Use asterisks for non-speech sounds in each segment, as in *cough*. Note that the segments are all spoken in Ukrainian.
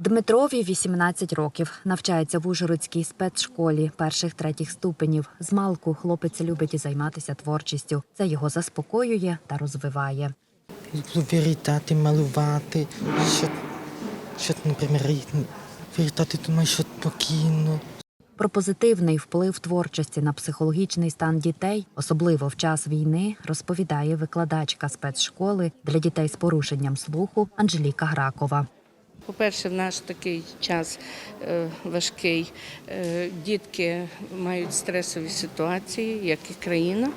Дмитрові 18 років. Навчається в Ужгородській спецшколі перших третіх ступенів. Змалку хлопець любить займатися творчістю. Це його заспокоює та розвиває. Люблю вирітати, малювати, що, що наприклад, вирітати, думаю, що спокійно. Про позитивний вплив творчості на психологічний стан дітей, особливо в час війни, розповідає викладачка спецшколи для дітей з порушенням слуху Анжеліка Гракова. По-перше, в наш такий час е, важкий. Е, Дітки мають стресові ситуації, як і країна.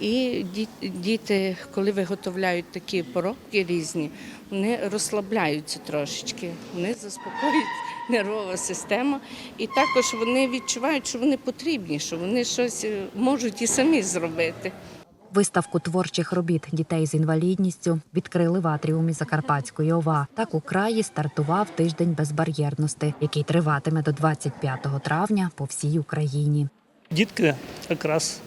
І діти, коли виготовляють такі поробки різні, вони розслабляються трошечки, вони заспокоюють *laughs* нервова система. І також вони відчувають, що вони потрібні, що вони щось е, можуть і самі зробити. Виставку творчих робіт дітей з інвалідністю відкрили в атріумі Закарпатської ОВА. Так у краї стартував тиждень безбар'єрності, який триватиме до 25 травня по всій Україні. Дітки якраз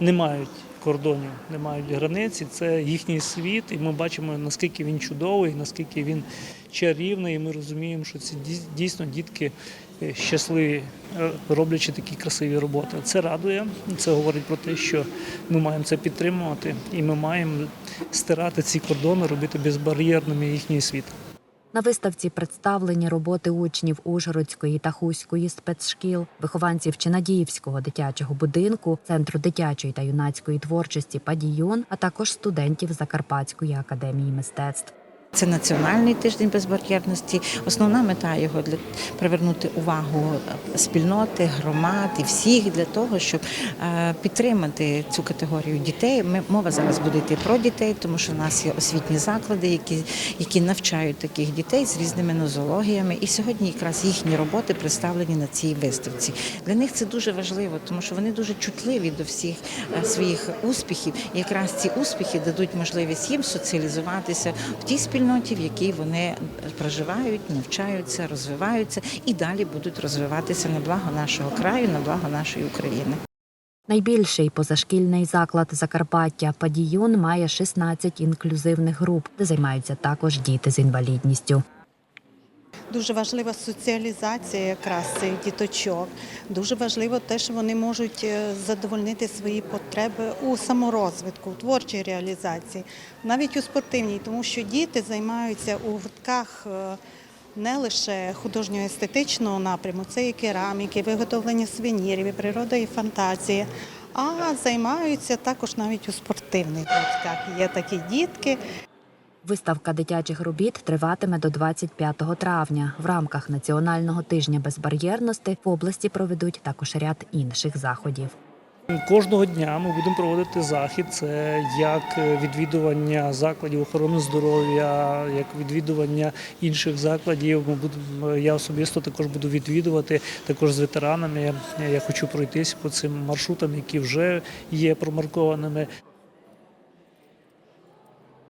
не мають кордонів, не мають границь, і це їхній світ, і ми бачимо, наскільки він чудовий, наскільки він чарівний, і ми розуміємо, що це дій- дійсно дітки е, щасливі, е, роблячи такі красиві роботи. Це радує, це говорить про те, що ми маємо це підтримувати, і ми маємо стирати ці кордони, робити безбар'єрними їхній світ. На виставці представлені роботи учнів Ужгородської та Хуської спецшкіл, вихованців Чинадіївського дитячого будинку, центру дитячої та юнацької творчості Падіюн, а також студентів Закарпатської академії мистецтв. Це національний тиждень безбар'єрності. Основна мета його для привернути увагу спільноти, громад і всіх для того, щоб е, підтримати цю категорію дітей. Ми мова зараз буде йти про дітей, тому що в нас є освітні заклади, які, які навчають таких дітей з різними нозологіями. І сьогодні якраз їхні роботи представлені на цій виставці. Для них це дуже важливо, тому що вони дуже чутливі до всіх е, своїх успіхів. І якраз ці успіхи дадуть можливість їм соціалізуватися в тій спільноті, в якій вони проживають, навчаються, розвиваються і далі будуть розвиватися на благо нашого краю, на благо нашої України. Найбільший позашкільний заклад Закарпаття Падіюн має 16 інклюзивних груп, де займаються також діти з інвалідністю. Дуже важлива соціалізація якраз цих діточок. Дуже важливо те, що вони можуть е, задовольнити свої потреби у саморозвитку, у творчій реалізації, навіть у спортивній, тому що діти займаються у гуртках е, не лише художньо-естетичного напряму, це і кераміки, виготовлення сувенірів, і природа і фантазія. А займаються також навіть у спортивних гуртках. Є такі дітки, Виставка дитячих робіт триватиме до 25 травня. В рамках національного тижня безбар'єрності в області проведуть також ряд інших заходів. Кожного дня ми будемо проводити захід. Це як відвідування закладів охорони здоров'я, як відвідування інших закладів. Ми будемо я особисто також буду відвідувати також з ветеранами. Я хочу пройтись по цим маршрутам, які вже є промаркованими.